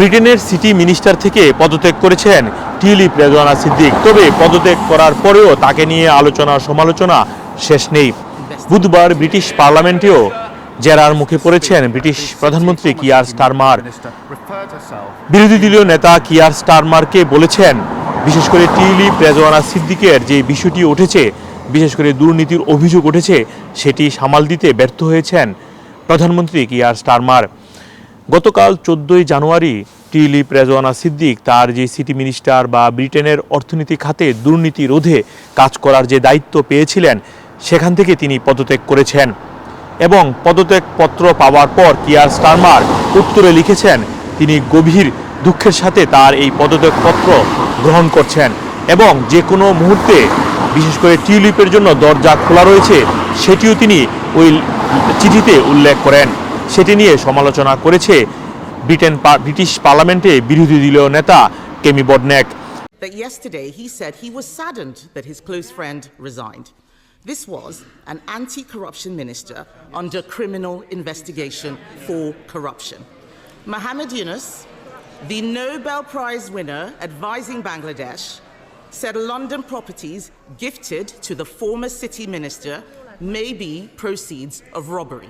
ব্রিটেনের city minister থেকে পদত্যাগ করেছেন টিউলিপ রেজওয়ানা সিদ্দিক। তবে পদত্যাগ করার পরেও তাকে নিয়ে আলোচনা সমালোচনা শেষ নেই। বুধবার ব্রিটিশ পার্লামেন্টেও জেরার মুখে পড়েছেন ব্রিটিশ প্রধানমন্ত্রী কিয়ার স্টারমার। বিরোধী দলীয় নেতা কিয়ার স্টারমারকে বলেছেন, বিশেষ করে টিউলিপ রেজওয়ানা সিদ্দিকের যে বিষয়টি উঠেছে, বিশেষ করে দুর্নীতির অভিযোগ উঠেছে, সেটি সামাল দিতে ব্যর্থ হয়েছেন প্রধানমন্ত্রী কিয়ার স্টারমার। গতকাল চোদ্দই জানুয়ারি টিউলিপ রেজওয়ানা সিদ্দিক তার যে সিটি মিনিস্টার বা ব্রিটেনের অর্থনীতি খাতে দুর্নীতি রোধে কাজ করার যে দায়িত্ব পেয়েছিলেন, সেখান থেকে তিনি পদত্যাগ করেছেন এবং পদত্যাগ পত্র পাওয়ার পর কিয়ার স্টারমার উত্তরে লিখেছেন, তিনি গভীর দুঃখের সাথে তার এই পদত্যাগ পত্র গ্রহণ করছেন এবং যে কোনো মুহূর্তে, বিশেষ করে টিউলিপের জন্য দরজা খোলা রয়েছে, সেটিও তিনি ওই চিঠিতে উল্লেখ করেন। সেটি নিয়ে সমালোচনা করেছে ব্রিটেন পা- ব্রিটিশ পার্লামেন্টে বিরোধী দলীয় নেতা কেমি বডনেক that yesterday he said he was saddened that his close friend resigned. This was an anti corruption minister under criminal investigation for corruption. Mohammed Yunus, the Nobel Prize winner advising Bangladesh, said London properties gifted to the former city minister may be proceeds of robbery.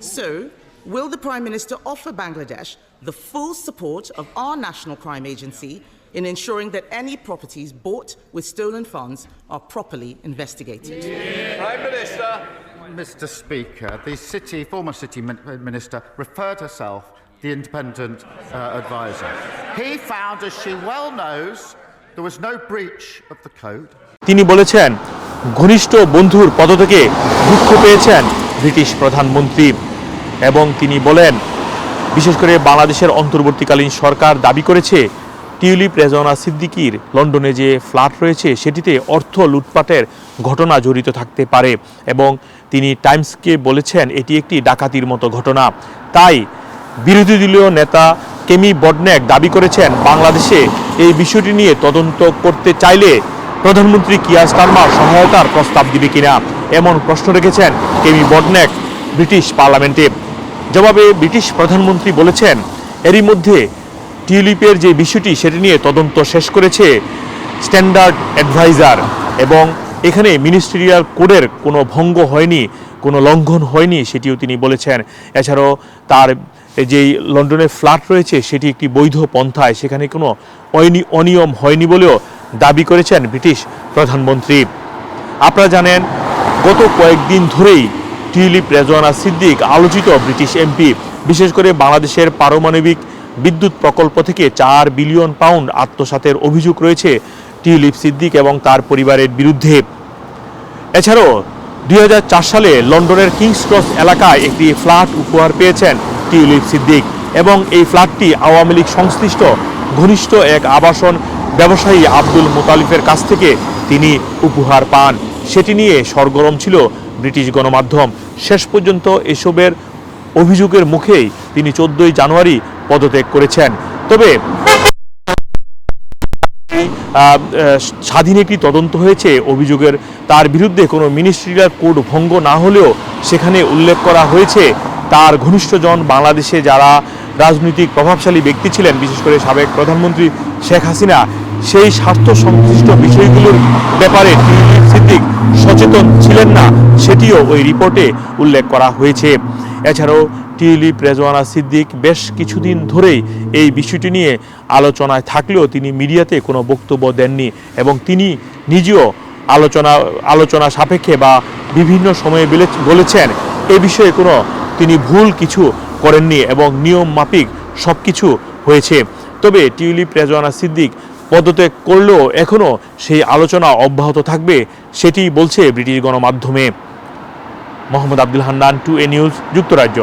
So, will the Prime Minister offer Bangladesh the full support of our National Crime Agency in ensuring that any properties bought with stolen funds are properly investigated? Prime Minister. Mr. Speaker, the city, former city min- minister referred herself the independent uh, advisor. He found, as she well knows, there was no breach of the code. তিনি বলেছেন ঘনিষ্ঠ বন্ধুর পদ থেকে দুঃখ পেয়েছেন British প্রধানমন্ত্রী এবং তিনি বলেন, বিশেষ করে বাংলাদেশের অন্তর্বর্তীকালীন সরকার দাবি করেছে, টিউলিপ রেজওয়ানা সিদ্দিকির লন্ডনে যে ফ্ল্যাট রয়েছে, সেটিতে অর্থ লুটপাটের ঘটনা জড়িত থাকতে পারে এবং তিনি টাইমসকে বলেছেন, এটি একটি ডাকাতির মতো ঘটনা। তাই বিরোধী দলীয় নেতা কেমি বডনেক দাবি করেছেন, বাংলাদেশে এই বিষয়টি নিয়ে তদন্ত করতে চাইলে প্রধানমন্ত্রী কিয়াস স্টারমার সহায়তার প্রস্তাব দিবে কিনা, এমন প্রশ্ন রেখেছেন কেমি বডনেক ব্রিটিশ পার্লামেন্টে। জবাবে ব্রিটিশ প্রধানমন্ত্রী বলেছেন, এরই মধ্যে টিউলিপের যে বিষয়টি সেটি নিয়ে তদন্ত শেষ করেছে স্ট্যান্ডার্ড অ্যাডভাইজার এবং এখানে মিনিস্ট্রিয়াল কোডের কোনো ভঙ্গ হয়নি, কোনো লঙ্ঘন হয়নি সেটিও তিনি বলেছেন। এছাড়াও তার যেই লন্ডনে ফ্ল্যাট রয়েছে সেটি একটি বৈধ পন্থায়, সেখানে কোনো অনি- অনিয়ম হয়নি বলেও দাবি করেছেন ব্রিটিশ প্রধানমন্ত্রী। আপনারা জানেন, গত কয়েকদিন ধরেই টিউলিপ রেজওয়ানা সিদ্দিক আলোচিত ব্রিটিশ এমপি। বিশেষ করে বাংলাদেশের পারমাণবিক বিদ্যুৎ প্রকল্প থেকে চার বিলিয়ন পাউন্ড আত্মসাতের অভিযোগ রয়েছে টিউলিপ সিদ্দিক এবং তার পরিবারের বিরুদ্ধে। এছাড়াও, দুই হাজার চার সালে লন্ডনের কিংস ক্রস এলাকায় একটি ফ্ল্যাট উপহার পেয়েছেন টিউলিপ সিদ্দিক এবং এই ফ্ল্যাটটি আওয়ামী লীগ সংশ্লিষ্ট ঘনিষ্ঠ এক আবাসন ব্যবসায়ী আব্দুল মোতালিফের কাছ থেকে তিনি উপহার পান। সেটি নিয়ে সরগরম ছিল ব্রিটিশ গণমাধ্যম। শেষ পর্যন্ত এসবের অভিযোগের মুখেই তিনি চোদ্দই জানুয়ারি পদত্যাগ করেছেন। তবে স্বাধীন একটি তদন্ত হয়েছে অভিযোগের। তার বিরুদ্ধে কোনো মিনিস্ট্রিয়াল কোড ভঙ্গ না হলেও সেখানে উল্লেখ করা হয়েছে, তার ঘনিষ্ঠজন বাংলাদেশে যারা রাজনৈতিক প্রভাবশালী ব্যক্তি ছিলেন, বিশেষ করে সাবেক প্রধানমন্ত্রী শেখ হাসিনা সেই স্বার্থ সংশ্লিষ্ট বিষয়গুলোর ব্যাপারে টিউলিপ সিদ্দিক সচেতন ছিলেন না, সেটিও ওই রিপোর্টে উল্লেখ করা হয়েছে। এছাড়াও টিউলিপ রেজওয়ানা সিদ্দিক বেশ কিছুদিন ধরেই এই বিষয়টি নিয়ে আলোচনায় থাকলেও তিনি মিডিয়াতে কোনো বক্তব্য দেননি এবং তিনি নিজেও আলোচনা আলোচনা সাপেক্ষে বা বিভিন্ন সময়ে বলে- বলেছেন, এ বিষয়ে কোনো তিনি ভুল কিছু করেননি এবং নিয়ম মাফিক সব কিছু হয়েছে। তবে টিউলিপ রেজওয়ানা সিদ্দিক পদত্যাগ করলেও এখনও সেই আলোচনা অব্যাহত থাকবে সেটি বলছে ব্রিটিশ গণমাধ্যমে। মোহাম্মদ আব্দুল হান্নান, টু এ নিউজ, যুক্তরাজ্য।